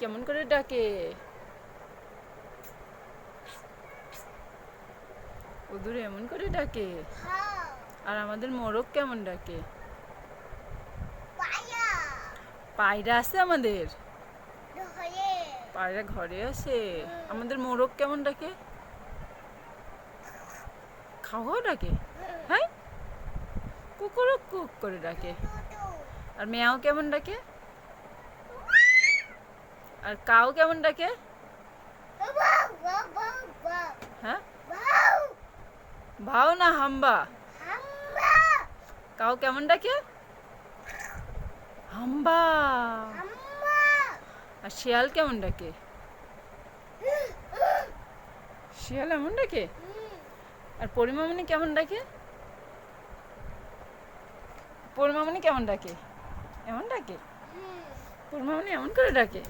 কেমন করে ডাকে? ওদূরে এমন করে ডাকে? আর আমাদের মোরগ কেমন ডাকে? পায়রা আছে আমাদের। পায়রা ঘরে আছে। আমাদের মোরগ কেমন ডাকে? খাওয়াও ডাকে? হ্যাঁ? কুকুরও কুক করে ডাকে। আর মেয়াও কেমন ডাকে? আর কাউ কেমন ডাকে? হ্যাঁ? ভাও না হাম্বা? কাউ কেমন ডাকে? হাম্বা। আর শিয়াল কেমন ডাকে? শিয়াল এমন ডাকে? আর পরিমামনি কেমন ডাকে? পরিমামনি কেমন ডাকে? এমন ডাকে? পরিমামনি এমন করে ডাকে?